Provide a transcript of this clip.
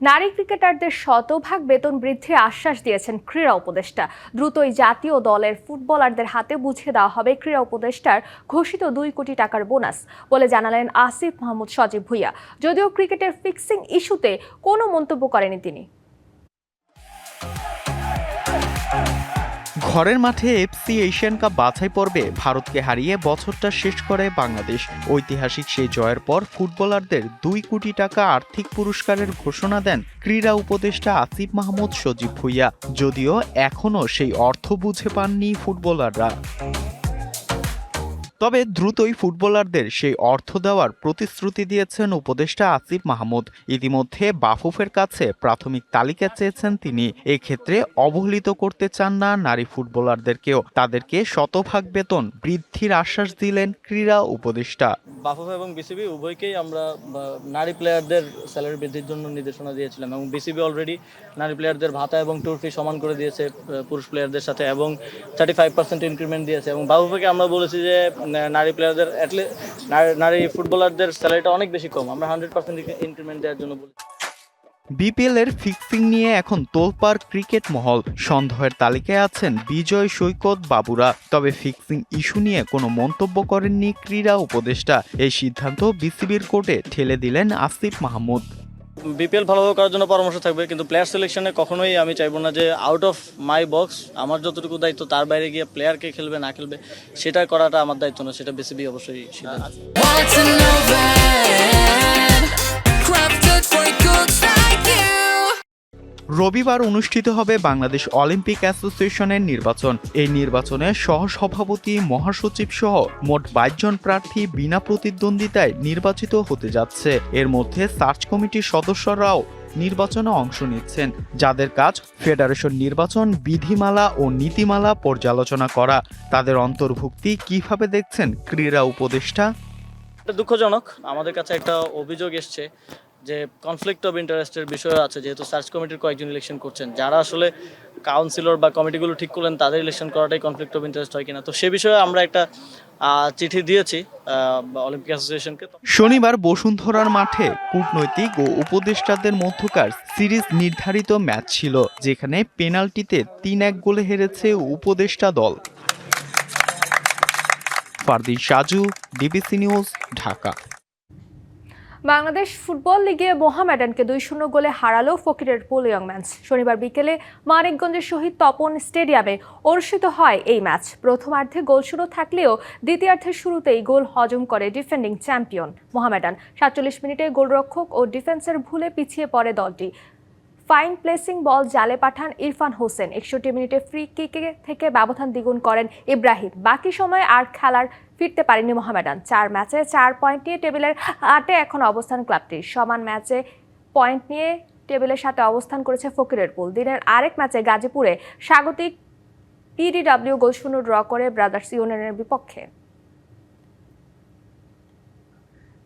নারী ক্রিকেটারদের শতভাগ বেতন বৃদ্ধির আশ্বাস দিয়েছেন ক্রীড়া উপদেষ্টা। দ্রুতই জাতীয় দলের ফুটবলারদের হাতে বুঝিয়ে দেওয়া হবে ক্রীড়া উপদেষ্টার ঘোষিত দুই কোটি টাকার বোনাস বলে জানালেন আসিফ মাহমুদ সজীব ভুইয়া। যদিও ক্রিকেটের ফিক্সিং ইস্যুতে কোনো মন্তব্য করেনি তিনি। ঘরের মাঠে এফসি এশিয়ান কাপ বাছাই পর্বে ভারতকে হারিয়ে বছরটা শেষ করে বাংলাদেশ। ঐতিহাসিক সেই জয়ের পর ফুটবলারদের দুই কোটি টাকা আর্থিক পুরস্কারের ঘোষণা দেন ক্রীড়া উপদেষ্টা আসিফ মাহমুদ সজীব ভুইয়া। যদিও এখনও সেই অর্থ বুঝে পাননি ফুটবলাররা। তবে দ্রুতই ফুটবলারদের সেই অর্থ দেওয়ার প্রতিশ্রুতি দিয়েছেন উপদেষ্টা আসিফ মাহমুদ। ইতিমধ্যে বাফুফের কাছে প্রাথমিক তালিকা চেয়েছেন তিনি। এক্ষেত্রে অবহেলিত করতে চান না নারী ফুটবলারদেরকেও। তাদেরকে শতভাগ বেতন বৃদ্ধির আশ্বাস দিলেন ক্রীড়া উপদেষ্টা। বাফুফে এবং বিসিবি উভয়কেই আমরা নারী প্লেয়ারদের স্যালারি বৃদ্ধির জন্য নির্দেশনা দিয়েছিলাম এবং বিসিবি অলরেডি নারী প্লেয়ারদের ভাতা এবং ট্যুর ফি সমান করে দিয়েছে পুরুষ প্লেয়ারদের সাথে এবং থার্টি ফাইভ পার্সেন্ট ইনক্রিমেন্ট দিয়েছে এবং বাফুফেকে আমরা বলেছি যে নারী প্লেয়ারদের নারী ফুটবলারদের স্যালারিটা অনেক বেশি কম। আমরা হান্ড্রেড পার্সেন্ট ইনক্রিমেন্ট দেওয়ার জন্য বলি। বিপিএল এর ফিক্সিং নিয়ে এখন তোলপাড় ক্রিকেট মহল। সন্দেহের তালিকায় আছেন বিজয়, সৈকত, বাবুরা। তবে ফিক্সিং ইস্যু নিয়ে কোনো মন্তব্য করেননি ক্রীড়া উপদেষ্টা। এই সিদ্ধান্ত বিসিবির কোর্টে ঠেলে দিলেন আসিফ মাহমুদ। বিপিএল ভালোভাবে করার জন্য পরামর্শ থাকবে, কিন্তু প্লেয়ার সিলেকশনে কখনোই আমি চাইব না যে আউট অফ মাই বক্স আমার যতটুকু দায়িত্ব, তার বাইরে গিয়ে প্লেয়ারকে খেলবে, না খেলবে, সেটা করাটা আমার দায়িত্ব না, সেটা বেসিবি অবশ্যই রবিবার অনুষ্ঠিত হবে বাংলাদেশ অলিম্পিক অ্যাসোসিয়েশনের নির্বাচন। এই নির্বাচনে সহসভাপতি মহাসচিব সহ মোট বাইশ জন প্রার্থী বিনা প্রতিদ্বন্দ্বিতায় নির্বাচিত হতে যাচ্ছে। এর মধ্যে সার্চ কমিটির সদস্যরাও নির্বাচনে অংশ নিচ্ছেন, যাদের কাজ ফেডারেশন নির্বাচন, বিধিমালা ও নীতিমালা পর্যালোচনা করা। তাদের অন্তর্ভুক্তি কীভাবে দেখছেন ক্রীড়া উপদেষ্টা? দুঃখজনক। আমাদের কাছে একটা অভিযোগ এসছে যে কনফ্লিক্ট অফ ইন্টারেস্টের বিষয় আছে, যেহেতু সার্চ কমিটির কয়েকজন ইলেকশন করছেন, যারা আসলে কাউন্সিলর বা কমিটিগুলো ঠিক করলেন, তাদের ইলেকশন করাটাই কনফ্লিক্ট অফ ইন্টারেস্ট হয় কিনা? তো সে বিষয়ে আমরা একটা চিঠি দিয়েছি অলিম্পিক অ্যাসোসিয়েশনকে শনিবার বসুন্ধরার মাঠে কূটনৈতিক ও উপদেষ্টাদের মধ্যকার সিরিজ নির্ধারিত ম্যাচ ছিল, যেখানে পেনাল্টিতে তিন এক গোলে হেরেছে উপদেষ্টা দল। Fardin Saju, DBC news, Dhaka. Bangladesh football লিগে মোহামেডানকে দুই শূন্য গোলে হারালো ফকিরের পুল ইয়ং ম্যাচ শনিবার বিকেলে মানিকগঞ্জের শহীদ তপন স্টেডিয়ামে অনুষ্ঠিত হয় এই ম্যাচ। প্রথমার্ধে গোল শুরু থাকলেও দ্বিতীয়ার্ধের শুরুতেই গোল হজম করে ডিফেন্ডিং চ্যাম্পিয়ন মোহামেডান। সাতচল্লিশ মিনিটে গোলরক্ষক ও ডিফেন্সের ভুলে পিছিয়ে পড়ে দলটি। ফাইন প্লেসিং বল জালে পাঠান ইরফান হোসেন। একষট্টি মিনিটে ফ্রি কিকে থেকে ব্যবধান দ্বিগুণ করেন ইব্রাহিম। বাকি সময় আর খেলার ফিরতে পারেনি মোহামেডান। চার ম্যাচে চার পয়েন্ট নিয়ে টেবিলের আটে এখন অবস্থান ক্লাবটির সমান ম্যাচে পয়েন্ট নিয়ে টেবিলের সাথে অবস্থান করেছে ফকিরের পুল দিনের আরেক ম্যাচে গাজীপুরে স্বাগতিক পিডিডব্লিউ গোল শূন্য ড্র করে ব্রাদার্স ইউনিয়নের বিপক্ষে।